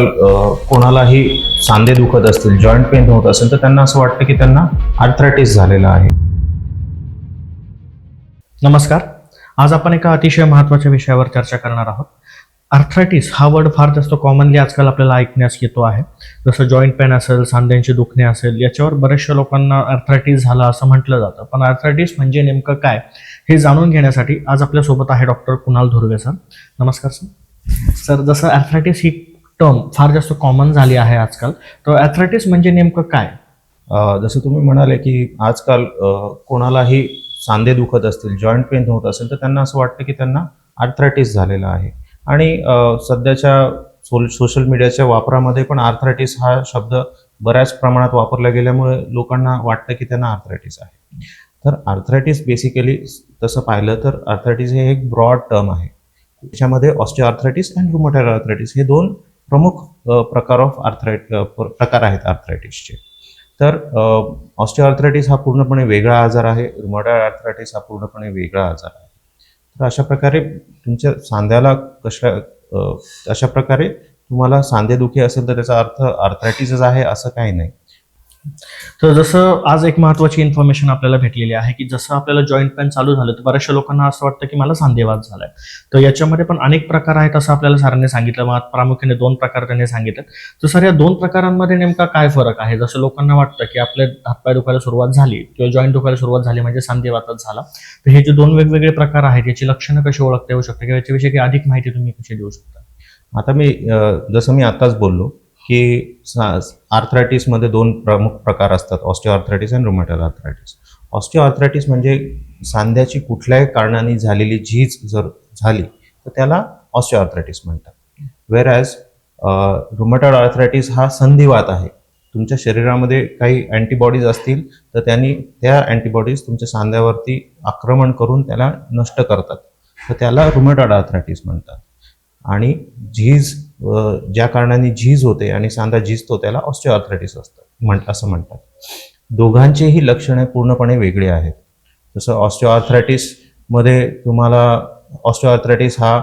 कोणालाही सांधे दुखत असतील जॉईंट पेन होत असेल तर त्यांना असं वाटतं की त्यांना आर्थरायटिस झालेला आहे. नमस्कार. आज आपण एका अतिशय महत्त्वाच्या विषयावर चर्चा करणार आहोत. आर्थरायटिस हा वर्ड फार जास्त कॉमनली आजकाल आपल्याला ऐकण्यास येतो आहे. जसं जॉईंट पेन असेल सांध्यांची दुखणे असेल याच्यावर बऱ्याचशा लोकांना आर्थरायटिस झाला असं म्हटलं जातं. पण आर्थरायटिस म्हणजे नेमकं काय हे जाणून घेण्यासाठी आज आपल्यासोबत आहे डॉक्टर कुणाल धुर्वे सर नमस्कार सर सर जसं आर्थरायटिस ही टर्म फार जास्त कॉमन झाली आहे आजकाल. तर आर्थरायटिस म्हणजे नेमकं काय? जसं तुम्ही म्हणाले की आजकाल कोणालाही सांधे दुखत असतील जॉईंट पेन होत असेल तर त्यांना असं वाटतं की त्यांना आर्थरायटिस झालेला आहे. आणि सध्याच्या सोल सोशल मीडियाच्या वापरामध्ये पण आर्थरायटिस हा शब्द बऱ्याच प्रमाणात वापरला गेल्यामुळे लोकांना वाटतं की त्यांना आर्थरायटिस आहे. तर आर्थरायटिस बेसिकली तसं पाहिलं तर आर्थरायटिस हे एक ब्रॉड टर्म आहे. त्याच्यामध्ये ऑस्टिओआर्थरायटिस अँड रुमॅटॉइड आर्थरायटिस हे दोन प्रमुख प्रकार ऑफ आर्थरायट प्रकार आहेत आर्थरायटिसचे तर ऑस्टिओआर्थरायटिस हा पूर्णपणे वेगळा आजार आहे. रुमॅटॉइड आर्थरायटिस हा पूर्णपणे वेगळा आजार आहे. तर अशा प्रकारे तुमच्या सांध्याला कशा अशा प्रकारे तुम्हाला सांधेदुखी असेल तर त्याचा अर्थ आर्थरायटिसच आहे असं काही नाही. तर जसं आज एक महत्वाची इन्फॉर्मेशन आपल्याला भेटलेली आहे की जसं आपल्याला जॉईंट पेन चालू झालं तर बऱ्याचशा लोकांना असं वाटतं की मला सांधेवात झालाय. तर याच्यामध्ये पण अनेक प्रकार आहेत असं आपल्याला सरांनी सांगितलं. मग प्रामुख्याने दोन प्रकार त्यांनी सांगितले तर सर या दोन प्रकारांमध्ये नेमका काय फरक आहे? जसं लोकांना वाटतं की आपले हातपाय दुखायला सुरुवात झाली किंवा जॉईंट दुखायला सुरुवात झाली म्हणजे सांधेवातच झाला. तर हे जे दोन वेगवेगळे प्रकार आहेत याची लक्षणं कशी ओळखता येऊ शकते किंवा याच्याविषयी अधिक माहिती तुम्ही कशी देऊ शकता? आता मी जसं मी आताच बोललो की आर्थरायटिसमध्ये दोन प्रमुख प्रकार असतात ऑस्टिओआर्थरायटिस आणि रुमॅटल आर्थरायटिस ऑस्टिओआर्थरायटिस म्हणजे सांध्याची कुठल्याही कारणाने झालेली झीज जर झाली तर त्याला ऑस्टिओआर्थरायटिस म्हणतात. वेर ॲज रुमॅटॉइड आर्थरायटिस हा संधिवात आहे. तुमच्या शरीरामध्ये काही अँटीबॉडीज असतील तर त्यांनी त्या अँटीबॉडीज तुमच्या सांध्यावरती आक्रमण करून त्याला नष्ट करतात. तर त्याला रुमॅटॉइड आर्थरायटिस म्हणतात. आणि झीज ज्या कारणाने झीज होते आणि सांधा झिजतो त्याला ऑस्टिओआर्थरायटिस असतं म्हण असं म्हणतात. दोघांचेही लक्षणे पूर्णपणे वेगळी आहेत. जसं ऑस्टिओआर्थरायटिसमध्ये तुम्हाला ऑस्टिओआर्थरायटिस हा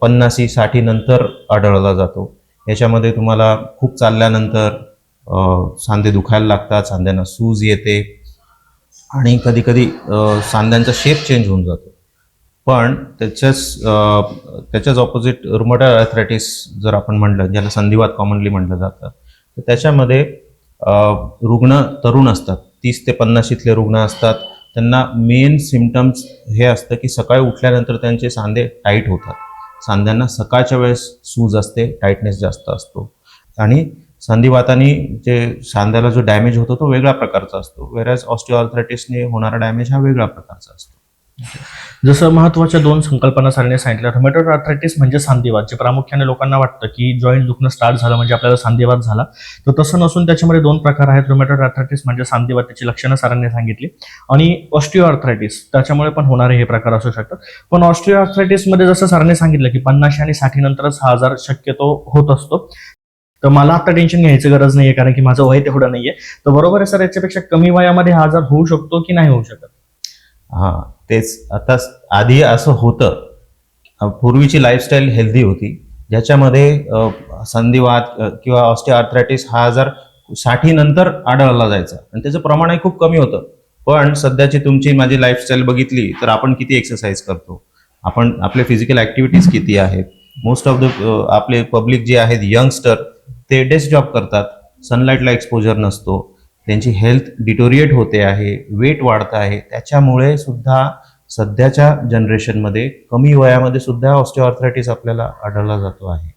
पन्नासी साठी नंतर आढळला जातो. याच्यामध्ये तुम्हाला खूप चालल्यानंतर सांधे दुखायला लागतात सांध्यांना सूज येते आणि कधीकधी सांध्यांचा शेप चेंज होऊन जातो. पण त्याच्याच त्याच्याच ऑपोजिट रुमॅटॉइड अर्थरायटिस जर आपण म्हणलं ज्याला संधिवात कॉमनली म्हटलं जातं तर त्याच्यामध्ये रुग्ण तरुण असतात. तीस ते पन्नाशीतले रुग्ण असतात. त्यांना मेन सिमटम्स हे असतं की सकाळी उठल्यानंतर त्यांचे सांधे टाईट होतात. सांध्यांना सकाळच्या वेळेस सूज असते टाईटनेस जास्त असतो. आणि संधिवाताने जे सांध्याला जो डॅमेज होतो तो वेगळ्या प्रकारचा असतो. वेरॅज ऑस्टिओआर्थरायटिसने होणारा डॅमेज हा वेगळ्या प्रकारचा असतो. जसं महत्त्वाच्या दोन संकल्पना सरने सांगितल्या. रोमॅटोड आर्थरायटिस म्हणजे सांधेवाद जे प्रामुख्याने लोकांना वाटतं की जॉईंट दुखणं स्टार्ट झालं म्हणजे आपल्याला सांधेवाद झाला. तर तसं नसून त्याच्यामध्ये दोन प्रकार आहेत. रोमॅटोड आर्थरायटिस म्हणजे सांधेवाद त्याची लक्षणं सरांनी सांगितली. आणि ऑस्टिओ आर्थरायटिस त्याच्यामुळे पण होणारे हे प्रकार असू शकतात. पण ऑस्टिओ आर्थरायटिसमध्ये जसं सरांनी सांगितलं की पन्नाशी आणि साठी नंतरच हा आजार शक्यतो होत असतो. तर मला आता टेन्शन घ्यायची गरज नाहीये कारण की माझं वय तेवढं नाहीये. तर बरोबर आहे सर? याच्यापेक्षा कमी वयामध्ये हा आजार होऊ शकतो की नाही होऊ शकत? हां तेच. आता आधी असं होतं. पूर्वीची लाईफस्टाईल हेल्दी होती. ज्याच्यामध्ये संधिवात किंवा ऑस्टिओआर्थ्रायटिस हा आजारसाठी नंतर आढळला जायचा. आणि त्याचं प्रमाणही खूप कमी होतं. पण सध्याची तुमची माझी लाईफस्टाईल बघितली तर आपण किती एक्सरसाइज करतो? आपण आपले फिजिकल ॲक्टिव्हिटीज किती आहेत? मोस्ट ऑफ द आपले पब्लिक जे आहेत यंगस्टर ते डेस्क जॉब करतात. सनलाईटला एक्सपोजर नसतो. त्यांची हेल्थ डिटोरिएट होते आहे वेट वाढत आहे त्याच्यामुळे सुद्धा सध्याच्या जनरेशनमध्ये कमी वयामध्ये सुद्धा ऑस्टिओआर्थरायटिस आपल्याला आढळला जातो आहे.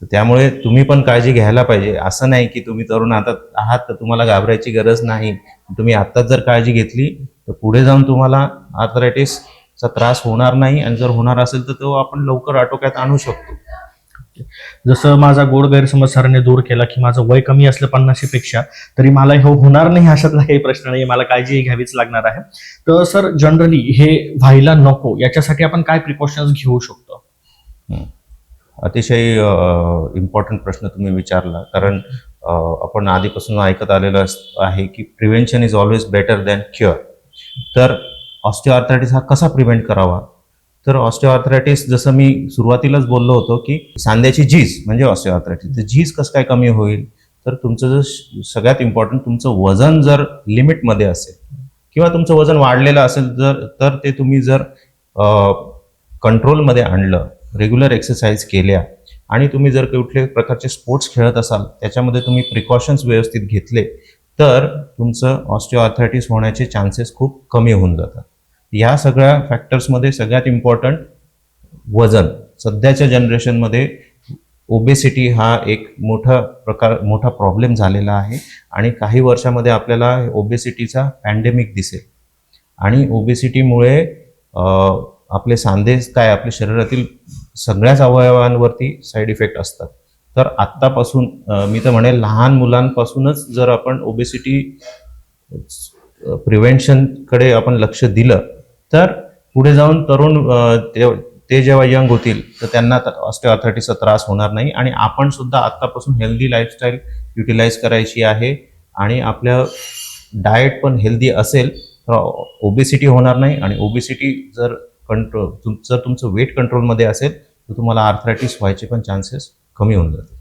तर त्यामुळे तुम्ही पण काळजी घ्यायला पाहिजे. असं नाही की तुम्ही तरुण आता आहात तर तुम्हाला घाबरायची गरज नाही. तुम्ही आत्ताच जर काळजी घेतली तर पुढे जाऊन तुम्हाला आर्थरायटिसचा त्रास होणार नाही. आणि जर होणार असेल तर तो आपण लवकर आटोक्यात आणू शकतो. जसं माझा गोड गैरसमज सरांनी दूर केला की माझं वय कमी असलं पन्नाशी पेक्षा तरी मला हे होणार नाही अशातला काही प्रश्न नाही मला काळजी घ्यावीच लागणार आहे. तर सर जनरली हे व्हायला नको याच्यासाठी आपण काय प्रिकॉशन्स घेऊ शकतो? अतिशय इम्पॉर्टंट प्रश्न तुम्ही विचारला कारण आपण आधीपासून ऐकत आलेलं आहे की prevention is always better than cure तर ऑस्टिओआर्थरायटिस हा कसा प्रिव्हेंट करावा? तर ऑस्टिओआर्थरायटिस जसं मी सुरुवातीलाच बोललो होतो की सांध्याची झीज म्हणजे ऑस्टिओआर्थरायटिस तर झीज कसं काय कमी होईल? तर तुमचं जर सगळ्यात इम्पॉर्टंट तुमचं वजन जर लिमिटमध्ये असेल किंवा तुमचं वजन वाढलेलं असेल जर तर ते तुम्ही जर कंट्रोलमध्ये आणलं रेग्युलर एक्सरसाइज केल्या आणि तुम्ही जर कुठले प्रकारचे स्पोर्ट्स खेळत असाल त्याच्यामध्ये तुम्ही प्रिकॉशन्स व्यवस्थित घेतले तर तुमचं ऑस्टिओआर्थरायटिस होण्याचे चान्सेस खूप कमी होऊन जातात. या सगळ्या फॅक्टर्समध्ये सगळ्यात इम्पॉर्टंट वजन. सध्याच्या जनरेशनमध्ये ओबेसिटी हा एक मोठा प्रकार मोठा प्रॉब्लेम झालेला आहे आणि काही वर्षामध्ये आपल्याला ओबेसिटीचा पॅन्डेमिक दिसेल. आणि ओबेसिटीमुळे आपले सांधे काय आपल्या शरीरातील सगळ्याच अवयवांवरती साईड इफेक्ट असतात. तर आत्तापासून मी तर म्हणेल लहान मुलांपासूनच जर आपण ओबेसिटी प्रिव्हेन्शनकडे आपण लक्ष दिलं तर पुढे जाऊन तरुण ते ते जेव्हा यंग होतील तर त्यांना ऑस्टिओआर्थरायटिसचा त्रास होणार नाही. आणि आपण सुद्धा आत्तापासून हेल्दी लाईफस्टाईल युटिलाइज करायची आहे. आणि आपलं डाएट पण हेल्दी असेल तर ओबेसिटी होणार नाही. आणि ओबेसिटी जर कंट्रोल तुम जर तुमचं वेट कंट्रोलमध्ये असेल तर तुम्हाला आर्थरायटिस व्हायचे पण चान्सेस कमी होऊन जातील.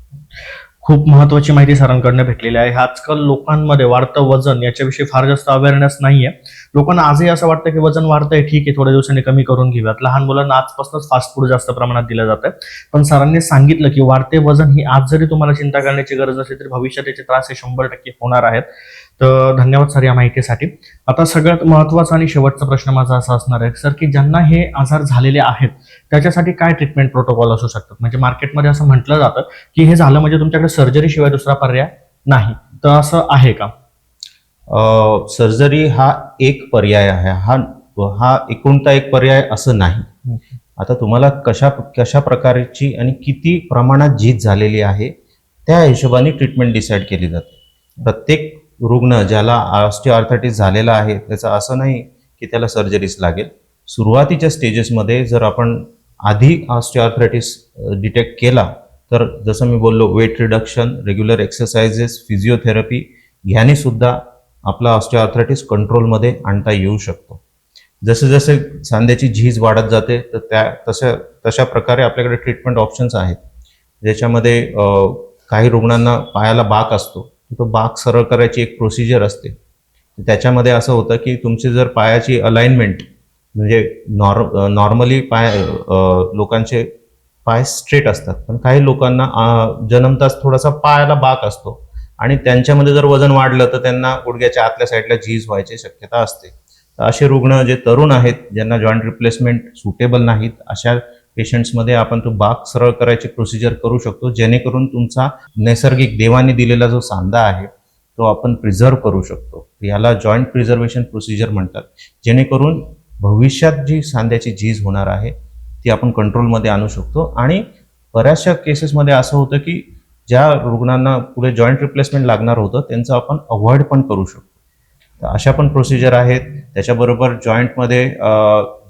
खूप महत्वाची माहिती सरांकडनं भेटलेली आहे. आजकाल लोकांमध्ये वाढतं वजन याच्याविषयी फार जास्त अवेअरनेस नाहीये. लोकांना आजही असं वाटतं की वजन वाढतंय ठीक आहे थोड्या दिवसांनी कमी करून घेऊयात. लहान मुलांना आजपासूनच फास्ट फूड जास्त प्रमाणात दिलं जातं पण सरांनी सांगितलं की वाढते वजन ही आज जरी तुम्हाला चिंता करण्याची गरज नसेल तरी भविष्यात त्याचे त्रास हे शंभर टक्के होणार आहेत. तर धन्यवाद सर या माहितीसाठी. आता सगळ्यात महत्त्वाचा आणि शेवटचा प्रश्न माझा असा असणार आहे सर की ज्यांना हे आजार झालेले आहेत त्याच्यासाठी काय ट्रीटमेंट प्रोटोकॉल असू शकतात? म्हणजे मार्केटमध्ये असं म्हटलं जातं की हे झालं म्हणजे तुमच्याकडे सर्जरी शिवाय दुसरा पर्याय नाही. तर असं आहे का? सर्जरी हा एक पर्याय आहे. हा हा एकोणता एक पर्याय असं नाही. आता तुम्हाला कशा कशा प्रकारची आणि किती प्रमाणात झीज झालेली आहे त्या हिशोबाने ट्रीटमेंट डिसाईड केली जाते. प्रत्येक रुग्ण ज्याला ऑस्टिओआर्थरायटिस झालेला आहे त्याचं असं नाही की त्याला सर्जरीच लागेल. सुरुवातीच्या स्टेजेसमध्ये जर आपण आधी ऑस्टिओआर्थरायटिस डिटेक्ट केला तर जसं मी बोललो weight reduction regular exercises physiotherapy ह्याने सुद्धा आपला ऑस्टिओआर्थरायटिस कंट्रोलमध्ये आणता येऊ शकतो. जसे जसे सांध्याची झीज वाढत जाते तर त्या तशा तशा प्रकारे आपल्याकडे ट्रीटमेंट ऑप्शन्स आहेत. ज्याच्यामध्ये काही रुग्णांना पायाला बाक असतो तो बाक सरळ करायची एक प्रोसिजर असते. त्याच्यामध्ये असं होतं की तुमची जर पायाची अलाइनमेंट म्हणजे नॉर नॉर्मली पाय लोकांचे पाय स्ट्रेट असतात पण काही लोकांना जन्मताच थोडासा पायाला बाक असतो. आणि त्यांच्यामध्ये जर वजन वाढलं तर त्यांना गुडघ्याच्या आतल्या साईडला झीज व्हायची शक्यता असते. तर असे रुग्ण जे तरुण आहेत ज्यांना जॉईंट रिप्लेसमेंट सुटेबल नाहीत अशा पेशंट्समध्ये आपण तो बाक सरळ करायची प्रोसिजर करू शकतो जेणेकरून तुमचा नैसर्गिक देवाने दिलेला जो सांधा आहे तो आपण प्रिझर्व करू शकतो. याला जॉईंट प्रिझर्वेशन प्रोसिजर म्हणतात. जेणेकरून भविष्यात जी सांध्याची झीज होणार आहे ती आपण कंट्रोलमध्ये आणू शकतो. आणि बऱ्याचशा केसेसमध्ये असं होतं की ज्या रुग्णांना पुढे जॉईंट रिप्लेसमेंट लागणार होतं त्यांचं आपण अवॉइड पण करू शकतो. तर अशा पण प्रोसिजर आहेत. त्याच्याबरोबर जॉईंटमध्ये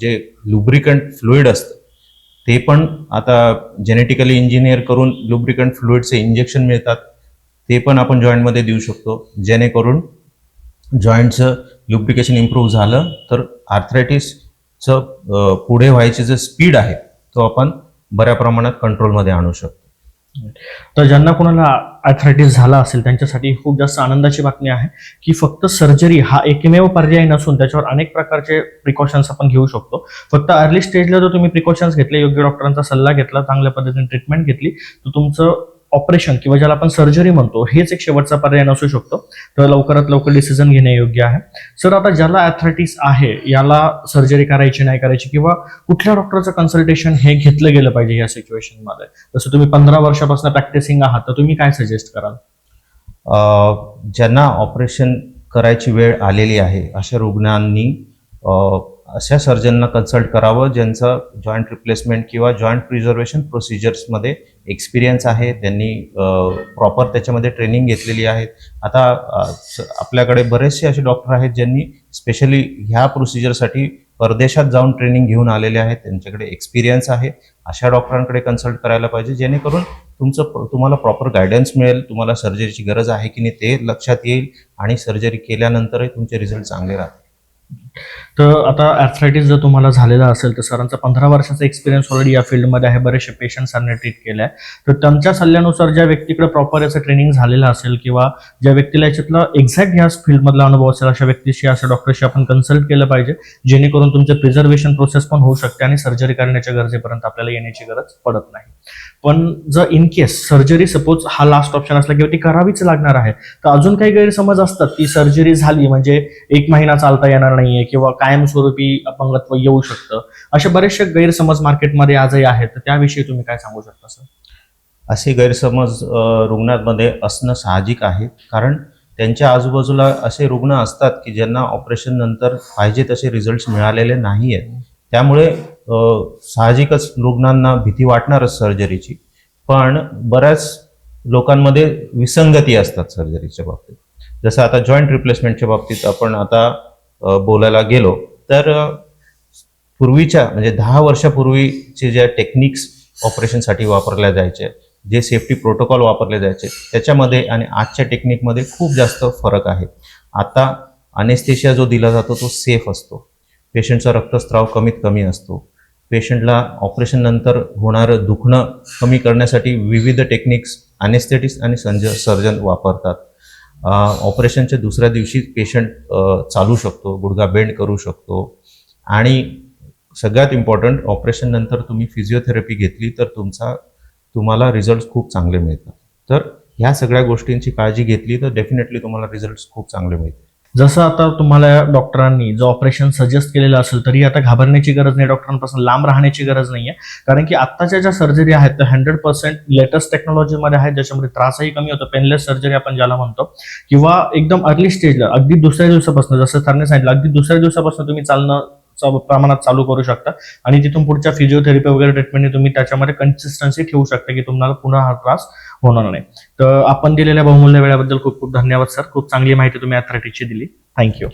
जे लुब्रिकंट फ्लुईड असतं ते पण आता जेनेटिकली इंजिनियर करून लुब्रिकंट फ्लुईडचे इंजेक्शन मिळतात. ते पण आपण जॉईंटमध्ये देऊ शकतो. जेणेकरून जॉईंटचं लुब्रिकेशन इम्प्रूव्ह झालं तर आर्थरायटिसचं पुढे व्हायचे जे स्पीड आहे तो आपण बऱ्या प्रमाणात कंट्रोलमध्ये आणू शकतो. तर ज्यांना कोणाला ॲथरायटिस झाला असेल त्यांच्यासाठी खूप जास्त आनंदाची बातमी आहे की फक्त सर्जरी हा एकमेव पर्याय नसून त्याच्यावर अनेक प्रकारचे प्रिकॉशन्स आपण घेऊ शकतो. फक्त अर्ली स्टेजला जर तुम्ही प्रिकॉशन्स घेतले योग्य डॉक्टरांचा सल्ला घेतला चांगल्या पद्धतीने ट्रीटमेंट घेतली तर तुमचं ऑपरेशन किंवा ज्याला आपण सर्जरी म्हणतो हेच एक शेवटचा पर्याय नसू शकतो. तर लवकरात लवकर डिसिजन घेणे योग्य आहे. सर आता ज्याला ॲथरायटिस आहे याला सर्जरी करायची नाही करायची किंवा कुठल्या डॉक्टरचं कन्सल्टेशन हे घेतलं गेलं पाहिजे या सिच्युएशनमध्ये जसं तुम्ही पंधरा वर्षापासून प्रॅक्टिसिंग आहात तर तुम्ही काय सजेस्ट कराल? ज्यांना ऑपरेशन करायची वेळ आलेली आहे अशा रुग्णांनी अशा सर्जनना कन्सल्ट करावं ज्यांचं जॉईंट रिप्लेसमेंट किंवा जॉईंट प्रिझर्वेशन प्रोसिजर्समध्ये एक्सपिरियन्स आहे त्यांनी प्रॉपर त्याच्यामध्ये ट्रेनिंग घेतलेली आहे. आता स- आपल्याकडे बरेचसे असे डॉक्टर आहेत ज्यांनी स्पेशली ह्या प्रोसिजरसाठी परदेशात जाऊन ट्रेनिंग घेऊन आलेले आहेत. त्यांच्याकडे एक्सपिरियन्स आहे. अशा डॉक्टरांकडे कन्सल्ट करायला पाहिजे जेणेकरून तुमचं तुम्हाला प्रॉपर गायडन्स मिळेल तुम्हाला सर्जरीची गरज आहे की नाही ते लक्षात येईल आणि सर्जरी केल्यानंतरही तुमचे रिझल्ट चांगले राहतील. तर आता ॲथरायटिस जर तुम्हाला झालेला असेल तर सरांचा पंधरा वर्षाचा एक्सपिरियन्स ऑलरेडी या फील्डमध्ये आहे. बरेचसे पेशंट्सांना ट्रीट केलं आहे तर त्यांच्या सल्ल्यानुसार ज्या व्यक्तीकडे प्रॉपर याचं ट्रेनिंग झालेलं असेल किंवा ज्या व्यक्तीला याच्यातला एक्झॅक्ट ह्या फील्डमधला अनुभव असेल अशा व्यक्तीशी अशा डॉक्टरशी आपण कन्सल्ट केलं पाहिजे जेणेकरून तुमचं प्रिझर्वेशन प्रोसेस पण होऊ शकते आणि सर्जरी करण्याच्या गरजेपर्यंत आपल्याला येण्याची गरज पडत नाही. पण जर इन केस सर्जरी सपोज हा लास्ट ऑप्शन असला किंवा ती करावीच लागणार आहे तर अजून काही गैरसमज असतात. की सर्जरी झाली म्हणजे एक महिना चालता येणार नाहीये किंवा कायमस्वरूपी अपंगत्व येऊ शकतं. असे बरेचसे गैरसमज मार्केटमध्ये आजही आहेत. तर त्याविषयी तुम्ही काय सांगू शकता सर असे गैरसमज रुग्णांमध्ये असणं साहजिक आहे. कारण त्यांच्या आजूबाजूला असे रुग्ण असतात की ज्यांना ऑपरेशन नंतर पाहिजे तसे रिझल्ट मिळालेले नाही आहेत त्यामुळे साहजिकच रुग्णांना भीती वाटणारच सर्जरीची पण बऱ्याच लोकांमध्ये विसंगती असतात सर्जरीच्या बाबतीत. जसं आता जॉईंट रिप्लेसमेंटच्या बाबतीत आपण आता बोलायला गेलो तर पूर्वीच्या म्हणजे दहा वर्षापूर्वीचे ज्या टेक्निक्स ऑपरेशनसाठी वापरल्या जायचे जे सेफ्टी प्रोटोकॉल वापरले जायचे त्याच्यामध्ये आणि आजच्या टेक्निकमध्ये खूप जास्त फरक आहे. आता अनेस्थेशिया जो दिला जातो तो सेफ असतो. पेशंटचा रक्तस्राव कमीत कमी असतो. पेशंटला ऑपरेशननंतर होणारं दुखणं कमी करण्यासाठी विविध टेक्निक्स अनेस्थेटिस्ट आणि संज सर्जन वापरतात. ऑपरेशनच्या दुसऱ्या दिवशी पेशंट चालू शकतो गुडघा बेंड करू शकतो. आणि सगळ्यात इम्पॉर्टंट ऑपरेशननंतर तुम्ही फिजिओथेरपी घेतली तर तुमचा तुम्हाला रिझल्ट खूप चांगले मिळतात. तर ह्या सगळ्या गोष्टींची काळजी घेतली तर डेफिनेटली तुम्हाला रिझल्ट खूप चांगले मिळतील. जसं आता तुम्हाला डॉक्टरांनी जो ऑपरेशन सजेस्ट केलेलं असेल तरी आता घाबरण्याची गरज नाही डॉक्टरांपासून लांब राहण्याची गरज नाही आहे कारण की आत्ताच्या ज्या सर्जरी आहेत त्या हंड्रेड पर्सेंट लेटेस्ट टेक्नॉलॉजीमध्ये आहेत ज्याच्यामध्ये त्रासही कमी होतो पेनलेस सर्जरी आपण ज्याला म्हणतो किंवा एकदम अर्ली स्टेजला अगदी दुसऱ्या दिवसापासून जसं सरने सांगितलं अगदी दुसऱ्या दिवसापासून तुम्ही चालणं प्रमाणात चालू करू शकता. आणि तिथून पुढच्या फिजिओथेरपी वगैरे ट्रीटमेंटने तुम्ही त्याच्यामध्ये कन्सिस्टन्सी ठेवू शकता की तुम्हाला पुन्हा हा त्रास होणार नाही. तर आपण दिलेल्या बहुमूल्य वेळाबद्दल खूप खूप धन्यवाद सर. खूप चांगली माहिती तुम्ही अथॉरिटीची दिली. थँक्यू